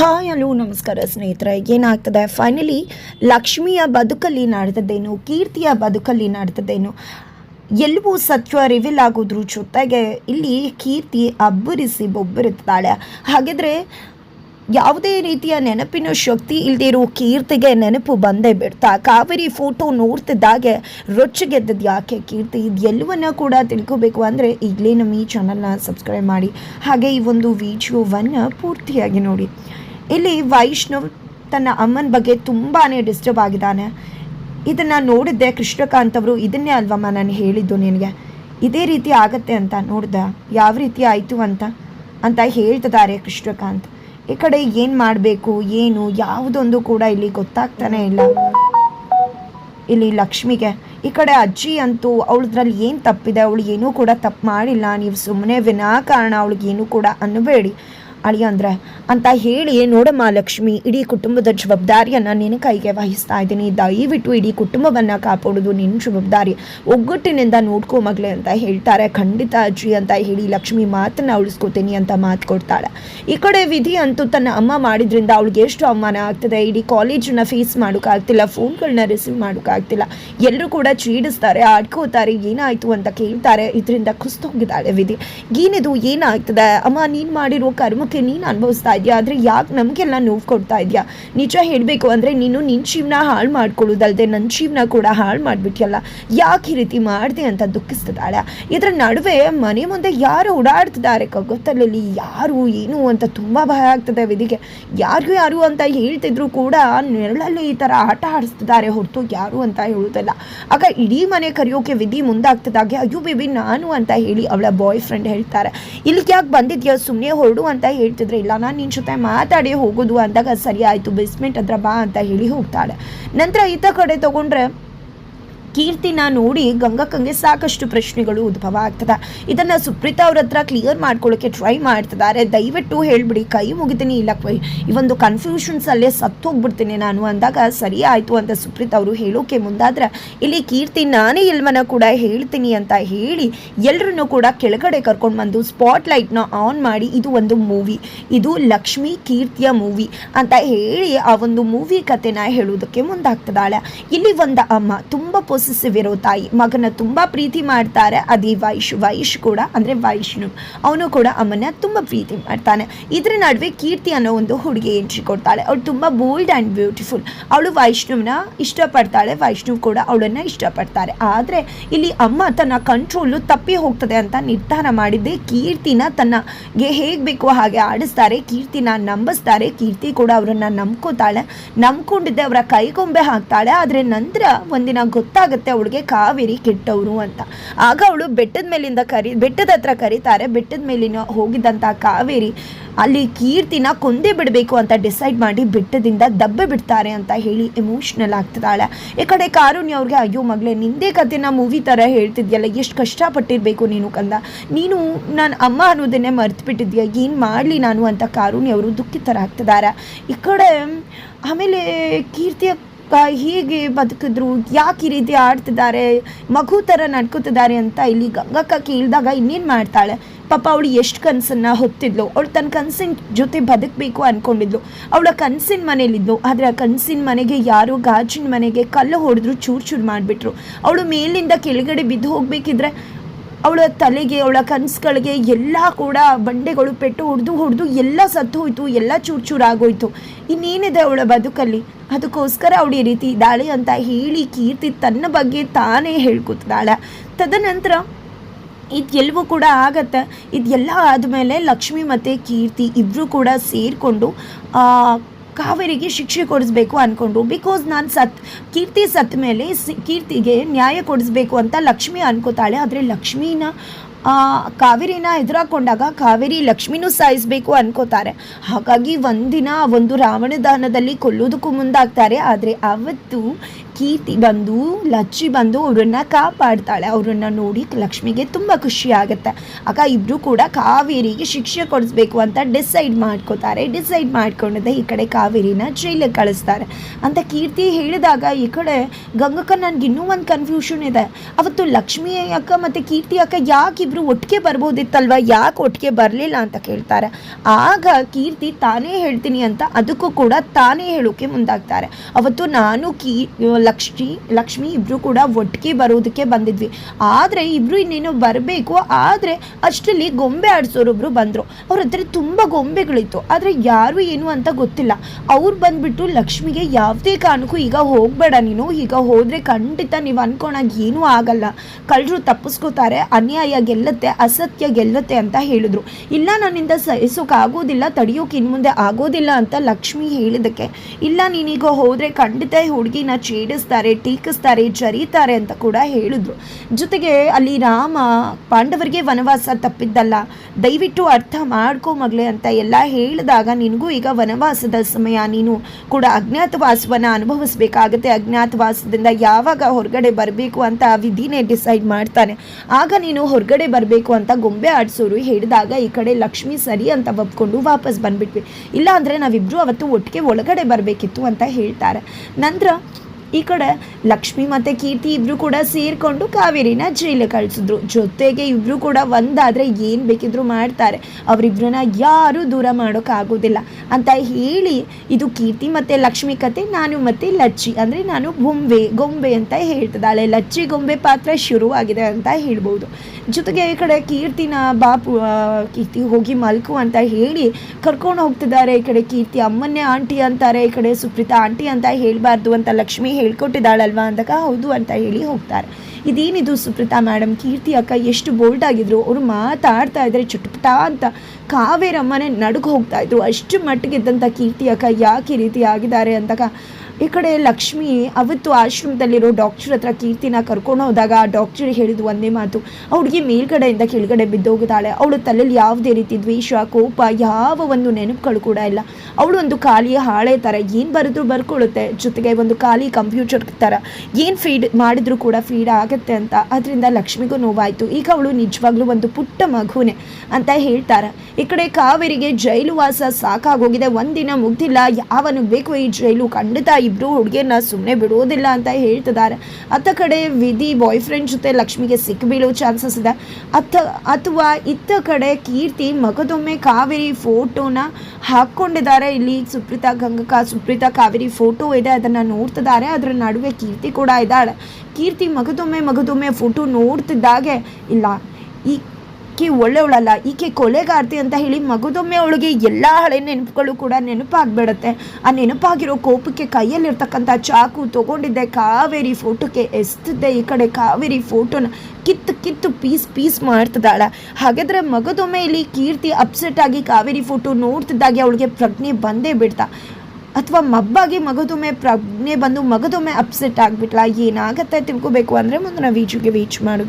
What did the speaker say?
Hi, hello, ನಮಸ್ಕಾರ ಸ್ನೇಹಿತರೆ. ಏನಾಗ್ತದೆ? ಫೈನಲಿ ಲಕ್ಷ್ಮಿಯ ಬದುಕಲ್ಲಿ ನಡೆದದ್ದೇನು? ಕೀರ್ತಿಯ ಬದುಕಲ್ಲಿ ನಡೆದದ್ದೇನು? ಎಲ್ಲವೂ ಸತ್ಯ ರಿವೀಲ್ ಆಗೋದ್ರ ಜೊತೆಗೆ ಇಲ್ಲಿ ಕೀರ್ತಿ ಅಬ್ಬರಿಸಿ ಬೊಬ್ಬರಿದ್ದಾಳೆ. ಹಾಗಿದ್ರೆ ಯಾವುದೇ ರೀತಿಯ ನೆನಪಿನ ಶಕ್ತಿ ಇಲ್ದಿರೋ ಕೀರ್ತಿಗೆ ನೆನಪು ಬಂದೇ ಬಿಡ್ತಾ, ಕಾವೇರಿ ಫೋಟೋ ನೋಡ್ತಿದ್ದಾಗೆ ರೊಚ್ಚಿಗೆದ್ದದ್ದು ಯಾಕೆ ಕೀರ್ತಿ? ಇದೆಲ್ಲವನ್ನ ಕೂಡ ತಿಳ್ಕೋಬೇಕು ಅಂದರೆ ಈಗಲೇ ನಮ್ಮ ಈ ಚಾನಲ್ನ ಸಬ್ಸ್ಕ್ರೈಬ್ ಮಾಡಿ. ಹಾಗೆ ಈ ಒಂದು ವಿಡಿಯೋವನ್ನು ಪೂರ್ತಿಯಾಗಿ ನೋಡಿ. ಇಲ್ಲಿ ವೈಷ್ಣವ್ ತನ್ನ ಅಮ್ಮನ ಬಗ್ಗೆ ತುಂಬಾ ಡಿಸ್ಟರ್ಬ್ ಆಗಿದ್ದಾನೆ. ಇದನ್ನು ನೋಡಿದ್ದೆ ಕೃಷ್ಣಕಾಂತ್ ಅವರು. ಇದನ್ನೇ ಅಲ್ವಮ್ಮ ನಾನು ಹೇಳಿದ್ದು ನಿನಗೆ? ಇದೇ ರೀತಿ ಆಗತ್ತೆ ಅಂತ ನೋಡ್ದ. ಯಾವ ರೀತಿ ಆಯಿತು ಅಂತ ಅಂತ ಹೇಳ್ತಿದ್ದಾರೆ ಕೃಷ್ಣಕಾಂತ್. ಈ ಕಡೆ ಏನು ಮಾಡಬೇಕು, ಏನು, ಯಾವುದೊಂದು ಕೂಡ ಇಲ್ಲಿ ಗೊತ್ತಾಗ್ತಾನೆ ಇಲ್ಲ. ಇಲ್ಲಿ ಲಕ್ಷ್ಮಿಗೆ. ಈ ಕಡೆ ಅಜ್ಜಿ ಅಂತೂ ಅವಳದ್ರಲ್ಲಿ ಏನು ತಪ್ಪಿದೆ? ಅವಳು ಏನೂ ಕೂಡ ತಪ್ಪು ಮಾಡಿಲ್ಲ. ನೀವು ಸುಮ್ಮನೆ ವಿನಾಕಾರಣ ಅವಳಿಗೆ ಏನೂ ಕೂಡ ಅನ್ನಬೇಡಿ ಅಳಿಯ ಅಂದ್ರೆ, ಅಂತ ಹೇಳಿ ನೋಡಮ್ಮ ಲಕ್ಷ್ಮಿ ಇಡೀ ಕುಟುಂಬದ ಜವಾಬ್ದಾರಿಯನ್ನು ನಿನ್ನ ಕೈಗೆ ವಹಿಸ್ತಾ ಇದ್ದೀನಿ. ದಯವಿಟ್ಟು ಇಡೀ ಕುಟುಂಬವನ್ನು ಕಾಪಾಡೋದು ನಿನ್ನ ಜವಾಬ್ದಾರಿ. ಒಗ್ಗಟ್ಟಿನಿಂದ ನೋಡ್ಕೋ ಮಗಳೇ ಅಂತ ಹೇಳ್ತಾರೆ. ಖಂಡಿತ ಅಜ್ಜಿ ಅಂತ ಹೇಳಿ ಲಕ್ಷ್ಮಿ ಮಾತನ್ನು ಉಳಿಸ್ಕೋತೀನಿ ಅಂತ ಮಾತು ಕೊಡ್ತಾಳೆ. ಈ ಕಡೆ ವಿಧಿ ಅಂತೂ ತನ್ನ ಅಮ್ಮ ಮಾಡಿದ್ರಿಂದ ಅವಳಿಗೆ ಎಷ್ಟು ಅವಮಾನ ಆಗ್ತದೆ. ಇಡೀ ಕಾಲೇಜನ್ನ ಫೇಸ್ ಮಾಡೋಕ್ಕಾಗ್ತಿಲ್ಲ ಫೋನ್ಗಳನ್ನ ರಿಸೀವ್ ಮಾಡೋಕ್ಕಾಗ್ತಿಲ್ಲ ಎಲ್ಲರೂ ಕೂಡ ಚೀಡಿಸ್ತಾರೆ ಆಡ್ಕೋತಾರೆ, ಏನಾಯ್ತು ಅಂತ ಕೇಳ್ತಾರೆ. ಇದರಿಂದ ಕುಸ್ತೋಗಿದ್ದಾಳೆ ವಿಧಿ. ಏನಿದು, ಏನಾಗ್ತದೆ? ಅಮ್ಮ, ನೀನು ಮಾಡಿರೋ ಕರ್ಮಕ್ಕೆ ನೀನು ಅನುಭವಿಸ್ತಾ ಇದೆಯಾ? ಆದರೆ ಯಾಕೆ ನಮಗೆಲ್ಲ ನೋವು ಕೊಡ್ತಾ ಇದೆಯಾ? ನಿಜ ಹೇಳಬೇಕು ಅಂದರೆ ನೀನು ನಿನ್ನ ಜೀವನ ಹಾಳು ಮಾಡ್ಕೊಳ್ಳೋದಲ್ಲದೆ ನನ್ನ ಜೀವನ ಕೂಡ ಹಾಳು ಮಾಡಿಬಿಟ್ಟಿಯಲ್ಲ ಯಾಕೆ ಈ ರೀತಿ ಮಾಡಿದೆ ಅಂತ ದುಃಖಿಸ್ತಿದ್ದಾಳೆ? ಇದರ ನಡುವೆ ಮನೆ ಮುಂದೆ ಯಾರು ಓಡಾಡ್ತಿದ್ದಾರೆ ಗೊತ್ತಲ್ಲಿ ಯಾರು, ಏನು ಅಂತ ತುಂಬ ಭಯ ಆಗ್ತದೆ ವಿಧಿಗೆ. ಯಾರಿಗೂ ಯಾರು ಅಂತ ಹೇಳ್ತಿದ್ರು ಕೂಡ ನೆರಳಲ್ಲಿ ಈ ಥರ ಆಟ ಆಡಿಸ್ತಿದ್ದಾರೆ ಹೊರತು ಯಾರು ಅಂತ ಹೇಳೋದಿಲ್ಲ. ಆಗ ಇಡೀ ಮನೆ ಕರೆಯೋಕೆ ವಿಧಿ ಮುಂದಾಗ್ತದಾಗೆ ಅಯ್ಯೋ ಬೇಬಿ, ನಾನು ಅಂತ ಹೇಳಿ ಅವಳ ಬಾಯ್ ಫ್ರೆಂಡ್ ಹೇಳ್ತಾರೆ. ಇಲ್ಲಿಗೆ ಯಾಕೆ ಬಂದಿದ್ಯಾ? ಸುಮ್ಮನೆ ಹೊರಡು ಅಂತ ಹೇಳ್ತಿದ್ರೆ, ಇಲ್ಲ, ನಾನು ನಿನ್ನ ಜೊತೆ ಮಾತಾಡಿ ಹೋಗೋದು ಅಂದಾಗ ಸರಿ ಆಯಿತು ಬೇಸ್ಮೆಂಟ್ ಹತ್ರ ಬಾ ಅಂತ ಹೇಳಿ ಹೋಗ್ತಾಳೆ. ನಂತರ ಈತ ಕಡೆ ತಗೊಂಡ್ರೆ ಕೀರ್ತಿನ ನೋಡಿ ಗಂಗಕ್ಕಂಗೆ ಸಾಕಷ್ಟು ಪ್ರಶ್ನೆಗಳು ಉದ್ಭವ ಆಗ್ತದೆ. ಇದನ್ನು ಸುಪ್ರೀತಾ ಅವ್ರ ಹತ್ರ ಕ್ಲಿಯರ್ ಮಾಡ್ಕೊಳ್ಳೋಕೆ ಟ್ರೈ ಮಾಡ್ತಿದ್ದಾರೆ ದಯವಿಟ್ಟು ಹೇಳ್ಬಿಡಿ, ಕೈ ಮುಗಿತೀನಿ, ಇಲ್ಲ ಈ ಒಂದು ಕನ್ಫ್ಯೂಷನ್ಸ್ ಅಲ್ಲೇ ಸತ್ತೋಗ್ಬಿಡ್ತೀನಿ ನಾನು ಅಂದಾಗ ಸರಿ ಆಯಿತು ಅಂತ ಸುಪ್ರೀತ್ ಅವರು ಹೇಳೋಕೆ ಮುಂದಾದ್ರೆ, ಇಲ್ಲಿ ಕೀರ್ತಿ ನಾನೇ ಇಲ್ವನ ಕೂಡ ಹೇಳ್ತೀನಿ ಅಂತ ಹೇಳಿ ಎಲ್ಲರನ್ನೂ ಕೂಡ ಕೆಳಗಡೆ ಕರ್ಕೊಂಡು ಬಂದು ಸ್ಪಾಟ್ ಲೈಟ್ನ ಆನ್ ಮಾಡಿ, ಇದು ಒಂದು ಮೂವಿ ಇದು ಲಕ್ಷ್ಮಿ ಕೀರ್ತಿಯ ಮೂವಿ ಅಂತ ಹೇಳಿ ಆ ಒಂದು ಮೂವಿ ಕತೆನ ಹೇಳೋದಕ್ಕೆ ಮುಂದಾಗ್ತದಾಳೆ. ಇಲ್ಲಿ ಒಂದು ಅಮ್ಮ, ತುಂಬ ಇರೋ ತಾಯಿ ಮಗನ ತುಂಬ ಪ್ರೀತಿ ಮಾಡ್ತಾರೆ. ಅದೇ ವೈಶ್. ವೈಶ್ ಕೂಡ, ಅಂದರೆ ವೈಷ್ಣು. ಅವನು ಕೂಡ ಅಮ್ಮನ ತುಂಬ ಪ್ರೀತಿ ಮಾಡ್ತಾನೆ. ಇದ್ರ ನಡುವೆ ಕೀರ್ತಿ ಅನ್ನೋ ಒಂದು ಹುಡುಗಿ ಎಂಟ್ರಿ ಕೊಡ್ತಾಳೆ. ಅವಳು ತುಂಬ ಬೋಲ್ಡ್ ಆ್ಯಂಡ್ ಬ್ಯೂಟಿಫುಲ್ ಅವಳು ವೈಷ್ಣುವನ ಇಷ್ಟಪಡ್ತಾಳೆ. ವೈಷ್ಣವ್ ಕೂಡ ಅವಳನ್ನು ಇಷ್ಟಪಡ್ತಾರೆ. ಆದರೆ ಇಲ್ಲಿ ಅಮ್ಮ ತನ್ನ ಕಂಟ್ರೋಲು ತಪ್ಪಿ ಹೋಗ್ತದೆ ಅಂತ ನಿರ್ಧಾರ ಮಾಡಿದ್ದೆ ಕೀರ್ತಿನ ತನ್ನಗೆ ಹೇಗೆ ಬೇಕೋ ಹಾಗೆ ಆಡಿಸ್ತಾರೆ. ಕೀರ್ತಿನ ನಂಬಿಸ್ತಾರೆ. ಕೀರ್ತಿ ಕೂಡ ಅವರನ್ನು ನಂಬ್ಕೋತಾಳೆ. ನಂಬ್ಕೊಂಡಿದ್ದೆ ಅವರ ಕೈಗೊಂಬೆ ಹಾಕ್ತಾಳೆ. ಆದರೆ ನಂತರ ಒಂದಿನ ಗೊತ್ತಾಗುತ್ತೆ ಅವಳಿಗೆ ಕಾವೇರಿ ಕೆಟ್ಟವರು ಅಂತ. ಆಗ ಅವಳು ಬೆಟ್ಟದ ಮೇಲಿಂದ ಕರಿ, ಬೆಟ್ಟದ ಹತ್ರ ಕರೀತಾರೆ, ಬೆಟ್ಟದ ಮೇಲಿನ ಹೋಗಿದ್ದಂಥ ಕಾವೇರಿ ಅಲ್ಲಿ ಕೀರ್ತಿನ ಕೊಂದೇ ಬಿಡಬೇಕು ಅಂತ ಡಿಸೈಡ್ ಮಾಡಿ ಬೆಟ್ಟದಿಂದ ದಬ್ಬೆ ಬಿಡ್ತಾರೆ ಅಂತ ಹೇಳಿ ಎಮೋಷ್ನಲ್ ಆಗ್ತಿದ್ದಾಳೆ. ಈ ಕಡೆ ಕಾರುಣ್ಯ ಅವ್ರಿಗೆ, ಅಯ್ಯೋ ಮಗಳೇ, ನಿಂದೇ ಕಥೆನ ಮೂವಿ ಥರ ಹೇಳ್ತಿದ್ಯಲ್ಲ, ಎಷ್ಟು ಕಷ್ಟಪಟ್ಟಿರಬೇಕು ನೀನು ಕಂದ. ನೀನು ನಾನು ಅಮ್ಮ ಅನ್ನೋದನ್ನೇ ಮರ್ತು ಬಿಟ್ಟಿದ್ಯಾ ಏನು ಮಾಡಲಿ ನಾನು? ಅಂತ ಕಾರುಣ್ಯ ಅವರು ದುಃಖಿತರ ದುಃಖಿತರಾಗ್ತಿದ್ದಾರೆ. ಈ ಕಡೆ, ಆಮೇಲೆ ಕೀರ್ತಿಯ ಹೀಗೆ ಬದುಕಿದ್ರು, ಯಾಕೆ ಈ ರೀತಿ ಆಡ್ತಿದ್ದಾರೆ ಮಗು ಥರ ನಡ್ಕೋತಿದ್ದಾರೆ ಅಂತ ಇಲ್ಲಿ ಗಂಗಕ್ಕ ಕೇಳಿದಾಗ ಇನ್ನೇನು ಮಾಡ್ತಾಳೆ? ಪಾಪ ಅವಳು ಎಷ್ಟು ಕನಸನ್ನು ಹೊತ್ತಿದ್ಲು. ಅವಳು ತನ್ನ ಕನಸಿನ ಜೊತೆ ಬದುಕಬೇಕು ಅಂದ್ಕೊಂಡಿದ್ಲು ಅವಳ ಕನಸಿನ ಮನೇಲಿದ್ಲು ಆದರೆ ಆ ಕನಸಿನ ಮನೆಗೆ ಯಾರೋ, ಗಾಜಿನ ಮನೆಗೆ ಕಲ್ಲು ಹೊಡೆದ್ರು, ಚೂರು ಚೂರು ಮಾಡಿಬಿಟ್ರು. ಅವಳು ಮೇಲಿಂದ ಕೆಳಗಡೆ ಬಿದ್ದು ಹೋಗಬೇಕಿದ್ರೆ ಅವಳ ತಲೆಗೆ, ಅವಳ ಕನಸುಗಳಿಗೆ ಎಲ್ಲ ಕೂಡ ಬಂಡೆಗಳು ಪೆಟ್ಟು ಹೊಡೆದು ಹೊಡೆದು ಎಲ್ಲ ಸತ್ತು ಹೋಯಿತು ಎಲ್ಲ ಚೂರು ಆಗೋಯ್ತು. ಇನ್ನೇನಿದೆ ಅವಳ ಬದುಕಲ್ಲಿ? ಅದಕ್ಕೋಸ್ಕರ ಅವಳು ಈ ರೀತಿ ಇದ್ದಾಳೆ ಅಂತ ಹೇಳಿ ಕೀರ್ತಿ ತನ್ನ ಬಗ್ಗೆ ತಾನೇ ಹೇಳ್ಕೊತಿದ್ದಾಳೆ. ತದನಂತರ ಇದೆಲ್ಲವೂ ಕೂಡ ಆಗತ್ತೆ. ಇದೆಲ್ಲ ಆದಮೇಲೆ ಲಕ್ಷ್ಮಿ ಮತ್ತು ಕೀರ್ತಿ ಇಬ್ಬರು ಕೂಡ ಸೇರಿಕೊಂಡು ಕಾವೇರಿಗೆ ಶಿಕ್ಷೆ ಕೊಡಿಸ್ಬೇಕು ಅಂದ್ಕೊಂಡ್ರು ಬಿಕಾಸ್ ನಾನು ಸತ್, ಕೀರ್ತಿ ಸತ್ತ ಮೇಲೆ ಕೀರ್ತಿಗೆ ನ್ಯಾಯ ಕೊಡಿಸ್ಬೇಕು ಅಂತ ಲಕ್ಷ್ಮಿ ಅನ್ಕೋತಾಳೆ. ಆದರೆ ಲಕ್ಷ್ಮಿನ ಕಾವೇರಿನ ಎದುರಾಕೊಂಡಾಗ ಕಾವೇರಿ ಲಕ್ಷ್ಮಿನೂ ಸಾಯಿಸಬೇಕು ಅನ್ಕೋತಾರೆ. ಹಾಗಾಗಿ ಒಂದಿನ ಒಂದು ರಾವಣ ದಾನದಲ್ಲಿ ಕೊಲ್ಲೋದಕ್ಕೂ ಮುಂದಾಗ್ತಾರೆ. ಆದರೆ ಅವತ್ತು ಕೀರ್ತಿ ಬಂದು, ಲಚ್ಚಿ ಬಂದು ಅವ್ರನ್ನ ಕಾಪಾಡ್ತಾಳೆ. ಅವ್ರನ್ನ ನೋಡಿ ಲಕ್ಷ್ಮಿಗೆ ತುಂಬ ಖುಷಿ ಆಗುತ್ತೆ. ಆಗ ಇಬ್ಬರು ಕೂಡ ಕಾವೇರಿಗೆ ಶಿಕ್ಷೆ ಕೊಡಿಸ್ಬೇಕು ಅಂತ ಡಿಸೈಡ್ ಮಾಡ್ಕೋತಾರೆ. ಡಿಸೈಡ್ ಮಾಡ್ಕೊಂಡಿದ್ದೆ ಈ ಕಡೆ ಕಾವೇರಿನ ಜೈಲಿಗೆ ಕಳಿಸ್ತಾರೆ. ಅಂತ ಕೀರ್ತಿ ಹೇಳಿದಾಗ ಈ ಕಡೆ ಗಂಗಕ್ಕ ನನಗೆ ಇನ್ನೂ ಒಂದು ಕನ್ಫ್ಯೂಷನ್ ಇದೆ. ಅವತ್ತು ಲಕ್ಷ್ಮಿ ಅಕ್ಕ ಮತ್ತು ಕೀರ್ತಿ ಅಕ್ಕ ಯಾಕೆ ಇಬ್ಬರು ಒಟ್ಟಿಗೆ ಬರ್ಬೋದಿತ್ತಲ್ವ? ಯಾಕೆ ಒಟ್ಟಿಗೆ ಬರಲಿಲ್ಲ ಅಂತ ಕೇಳ್ತಾರೆ. ಆಗ ಕೀರ್ತಿ ತಾನೇ ಹೇಳ್ತೀನಿ ಅಂತ ಅದಕ್ಕೂ ಕೂಡ ತಾನೇ ಹೇಳೋಕೆ ಮುಂದಾಗ್ತಾರೆ. ಅವತ್ತು ನಾನು ಕೀ, ಲಕ್ಷ್ಮಿ ಲಕ್ಷ್ಮಿ ಇಬ್ಬರು ಕೂಡ ಒಟ್ಟಿಗೆ ಬರೋದಕ್ಕೆ ಬಂದಿದ್ವಿ. ಆದರೆ ಇಬ್ಬರು ಇನ್ನೇನೋ ಬರಬೇಕು, ಆದರೆ ಅಷ್ಟರಲ್ಲಿ ಗೊಂಬೆ ಆಡಿಸೋರೊಬ್ರು ಬಂದರು. ಅವ್ರ ಹತ್ರ ತುಂಬ ಗೊಂಬೆಗಳಿತ್ತು. ಆದರೆ ಯಾರು ಏನು ಅಂತ ಗೊತ್ತಿಲ್ಲ. ಅವ್ರು ಬಂದ್ಬಿಟ್ಟು ಲಕ್ಷ್ಮಿಗೆ ಯಾವುದೇ ಕಾರಣಕ್ಕೂ ಈಗ ಹೋಗಬೇಡ ನೀನು, ಈಗ ಹೋದರೆ ಖಂಡಿತ ನೀವು ಅನ್ಕೊಳಾಗ ಏನೂ ಆಗಲ್ಲ. ಕಳ್ಳರು ತಪ್ಪಿಸ್ಕೋತಾರೆ, ಅನ್ಯಾಯ ಗೆಲ್ಲುತ್ತೆ, ಅಸತ್ಯ ಗೆಲ್ಲುತ್ತೆ ಅಂತ ಹೇಳಿದ್ರು. ಇಲ್ಲ, ನನ್ನಿಂದ ಸಹಿಸೋಕ್ಕಾಗೋದಿಲ್ಲ ತಡೆಯೋಕೆ ಇನ್ನು ಮುಂದೆ ಆಗೋದಿಲ್ಲ ಅಂತ ಲಕ್ಷ್ಮಿ ಹೇಳಿದಕ್ಕೆ ಇಲ್ಲ, ನೀನೀಗ ಹೋದರೆ ಖಂಡಿತ ಹುಡುಗಿನ ಛೇಡಿಸ್ತಾರೆ, ಟೀಕಿಸ್ತಾರೆ ಜರೀತಾರೆ ಅಂತ ಕೂಡ ಹೇಳಿದ್ರು. ಜೊತೆಗೆ ಅಲ್ಲಿ ರಾಮ ಪಾಂಡವರಿಗೆ ವನವಾಸ ತಪ್ಪಿದ್ದಲ್ಲ. ದಯವಿಟ್ಟು ಅರ್ಥ ಮಾಡ್ಕೋ ಮಗಳೇ ಅಂತ ಎಲ್ಲ ಹೇಳಿದಾಗ ನಿನಗೂ ಈಗ ವನವಾಸದ ಸಮಯ. ನೀನು ಕೂಡ ಅಜ್ಞಾತವಾಸವನ್ನು ಅನುಭವಿಸಬೇಕಾಗುತ್ತೆ. ಅಜ್ಞಾತವಾಸದಿಂದ ಯಾವಾಗ ಹೊರಗಡೆ ಬರಬೇಕು ಅಂತ ವಿಧಿನೇ ಡಿಸೈಡ್ ಮಾಡ್ತಾನೆ. ಆಗ ನೀನು ಹೊರಗಡೆ ಬರಬೇಕು ಅಂತ ಗೊಂಬೆ ಆಡಿಸೋರು ಹಿಡಿದಾಗ ಈ ಕಡೆ ಲಕ್ಷ್ಮಿ ಸರಿ ಅಂತ ಒಪ್ಕೊಂಡು ವಾಪಸ್ ಬಂದ್ಬಿಟ್ವಿ. ಇಲ್ಲ ಅಂದರೆ ನಾವಿಬ್ಬರು ಅವತ್ತು ಒಟ್ಟಿಗೆ ಒಳಗಡೆ ಬರಬೇಕಿತ್ತು ಅಂತ ಹೇಳ್ತಾರೆ. ನಂತರ ಈ ಕಡೆ ಲಕ್ಷ್ಮಿ ಮತ್ತು ಕೀರ್ತಿ ಇಬ್ಬರು ಕೂಡ ಸೇರಿಕೊಂಡು ಕಾವೇರಿನ ಜೈಲಿಗೆ ಕಳಿಸಿದ್ರು. ಜೊತೆಗೆ ಇಬ್ಬರು ಕೂಡ ಒಂದಾದರೆ ಏನು ಬೇಕಿದ್ರು ಮಾಡ್ತಾರೆ. ಅವರಿಬ್ಬರನ್ನ ಯಾರೂ ದೂರ ಮಾಡೋಕ್ಕಾಗೋದಿಲ್ಲ ಅಂತ ಹೇಳಿ ಇದು ಕೀರ್ತಿ ಮತ್ತು ಲಕ್ಷ್ಮಿ ಕತೆ, ನಾನು ಮತ್ತು ಲಚ್ಚಿ. ಅಂದರೆ ನಾನು ಗೊಂಬೆ ಗೊಂಬೆ ಅಂತ ಹೇಳ್ತಿದ್ದಾಳೆ. ಲಚ್ಚಿ ಗೊಂಬೆ ಪಾತ್ರ ಶುರುವಾಗಿದೆ ಅಂತ ಹೇಳ್ಬೋದು. ಜೊತೆಗೆ ಈ ಕಡೆ ಕೀರ್ತಿನ ಬಾಪು ಕೀರ್ತಿ ಹೋಗಿ ಮಲ್ಕು ಅಂತ ಹೇಳಿ ಕರ್ಕೊಂಡು ಹೋಗ್ತಿದ್ದಾರೆ. ಈ ಕಡೆ ಕೀರ್ತಿ ಅಮ್ಮನ್ನೇ ಆಂಟಿ ಅಂತಾರೆ. ಈ ಕಡೆ ಸುಪ್ರೀತಾ ಆಂಟಿ ಅಂತ ಹೇಳಬಾರ್ದು ಅಂತ ಲಕ್ಷ್ಮಿ ಹೇಳ್ಕೊಟ್ಟಿದ್ದಾಳಲ್ವಾ ಅಂದಾಗ ಹೌದು ಅಂತ ಹೇಳಿ ಹೋಗ್ತಾರೆ. ಇದೇನಿದು ಸುಪ್ರಿತಾ ಮೇಡಮ್ ಕೀರ್ತಿ ಅಕ್ಕ ಎಷ್ಟು ಬೋಲ್ಡ್ ಆಗಿದ್ರು. ಅವರು ಮಾತಾಡ್ತಾ ಇದ್ದಾರೆ, ಚುಟುಪುಟ ಅಂತ. ಕಾವೇರಮ್ಮನೇ ನಡುಗು ಹೋಗ್ತಾ ಇದ್ರು. ಅಷ್ಟು ಮಟ್ಟಿಗಿದ್ದಂಥ ಕೀರ್ತಿ ಅಕ್ಕ ಯಾಕೆ ಈ ರೀತಿ ಆಗಿದ್ದಾರೆ ಅಂದಾಗ ಈ ಕಡೆ ಲಕ್ಷ್ಮಿ ಅವತ್ತು ಆಶ್ರಮದಲ್ಲಿರೋ ಡಾಕ್ಟರ್ ಹತ್ರ ಕೀರ್ತಿನ ಕರ್ಕೊಂಡು ಹೋದಾಗ ಆ ಡಾಕ್ಟರ್ ಹೇಳಿದ ಒಂದೇ ಮಾತು. ಹುಡುಗಿ ಮೇಲ್ಗಡೆಯಿಂದ ಕೆಳಗಡೆ ಬಿದ್ದೋಗುತ್ತಾಳೆ ಅವಳು ತಲೆಯಲ್ಲಿ ಯಾವುದೇ ರೀತಿ ದ್ವೇಷ, ಕೋಪ, ಯಾವ ಒಂದು ನೆನಪುಗಳು ಕೂಡ ಇಲ್ಲ. ಅವಳು ಒಂದು ಖಾಲಿ ಹಾಳೆ ಥರ ಏನು ಬರೆದ್ರು ಬರ್ಕೊಳ್ಳುತ್ತೆ. ಜೊತೆಗೆ ಒಂದು ಖಾಲಿ ಕಂಪ್ಯೂಟರ್ ಥರ ಏನು ಫೀಡ್ ಮಾಡಿದ್ರು ಕೂಡ ಫೀಡ್ ಆಗುತ್ತೆ ಅಂತ. ಅದರಿಂದ ಲಕ್ಷ್ಮಿಗೂ ನೋವಾಯಿತು. ಈಗ ಅವಳು ನಿಜವಾಗ್ಲೂ ಒಂದು ಪುಟ್ಟ ಮಗುನೇ ಅಂತ ಹೇಳ್ತಾರೆ. ಈ ಕಡೆ ಕಾವೇರಿಗೆ ಜೈಲು ವಾಸ ಸಾಕಾಗೋಗಿದೆ. ಒಂದಿನ ಮುಗ್ದಿಲ್ಲ. ಯಾವನು ಬೇಕು ಈ ಜೈಲು? ಖಂಡಿತ ಇಬ್ಬರು ಹುಡುಗಿಯನ್ನ ಸುಮ್ಮನೆ ಬಿಡೋದಿಲ್ಲ ಅಂತ ಹೇಳ್ತಿದ್ದಾರೆ. ಅತ್ತ ಕಡೆ ವಿಧಿ ಬಾಯ್ ಫ್ರೆಂಡ್ ಜೊತೆ ಲಕ್ಷ್ಮಿಗೆ ಸಿಕ್ಕಿಬೀಳೋ ಚಾನ್ಸಸ್ ಇದೆ. ಅತ್ತ, ಅಥವಾ ಇತ್ತ ಕಡೆ ಕೀರ್ತಿ ಮಗದೊಮ್ಮೆ ಕಾವೇರಿ ಫೋಟೋನ ಹಾಕ್ಕೊಂಡಿದ್ದಾರೆ. ಇಲ್ಲಿ ಸುಪ್ರೀತಾ ಗಂಗಕ ಸುಪ್ರೀತಾ ಕಾವೇರಿ ಫೋಟೋ ಇದೆ, ಅದನ್ನು ನೋಡ್ತಿದ್ದಾರೆ. ಅದರ ನಡುವೆ ಕೀರ್ತಿ ಕೂಡ ಇದ್ದಾಳೆ. ಕೀರ್ತಿ ಮಗದೊಮ್ಮೆ ಮಗದೊಮ್ಮೆ ಫೋಟೋ ನೋಡ್ತಿದ್ದಾಗೆ ಇಲ್ಲ. ಈಕೆ ಒಳ್ಳೆಯವಳಲ್ಲ, ಈಕೆ ಕೊಲೆಗಾರ್ತಿ ಅಂತ ಹೇಳಿ ಮಗದೊಮ್ಮೆ ಅವಳಿಗೆ ಎಲ್ಲ ಹಳೆ ನೆನಪುಗಳು ಕೂಡ ನೆನಪಾಗ್ಬಿಡುತ್ತೆ. ಆ ನೆನಪಾಗಿರೋ ಕೋಪಕ್ಕೆ ಕೈಯಲ್ಲಿರ್ತಕ್ಕಂಥ ಚಾಕು ತಗೊಂಡಿದ್ದೆ, ಕಾವೇರಿ ಫೋಟೋಕ್ಕೆ ಎಸ್ತಿದ್ದೆ ಈ ಕಡೆ. ಕಾವೇರಿ ಫೋಟೋನ ಕಿತ್ತು ಕಿತ್ತು ಪೀಸ್ ಪೀಸ್ ಮಾಡ್ತಿದ್ದಾಳೆ. ಹಾಗಾದ್ರೆ ಮಗದೊಮ್ಮೆ ಇಲ್ಲಿ ಕೀರ್ತಿ ಅಪ್ಸೆಟ್ ಆಗಿ ಕಾವೇರಿ ಫೋಟೋ ನೋಡ್ತಿದ್ದಾಗೆ ಅವಳಿಗೆ ಪ್ರಜ್ಞೆ ಬಂದೇ ಬಿಡ್ತಾ. ಅಥವಾ ಮಬ್ಬಾಗಿ ಮಗದೊಮ್ಮೆ ಪ್ರಜ್ಞೆ ಬಂದು ಮಗದೊಮ್ಮೆ ಅಪ್ಸೆಟ್ ಆಗಿಬಿಟ್ಲ? ಏನಾಗತ್ತೆ ತಿಳ್ಕೋಬೇಕು ಅಂದರೆ ಮುಂದಿನ ವೀಡಿಯೋಗೆ ವೀಚ್ ಮಾಡೋದನ್ನು.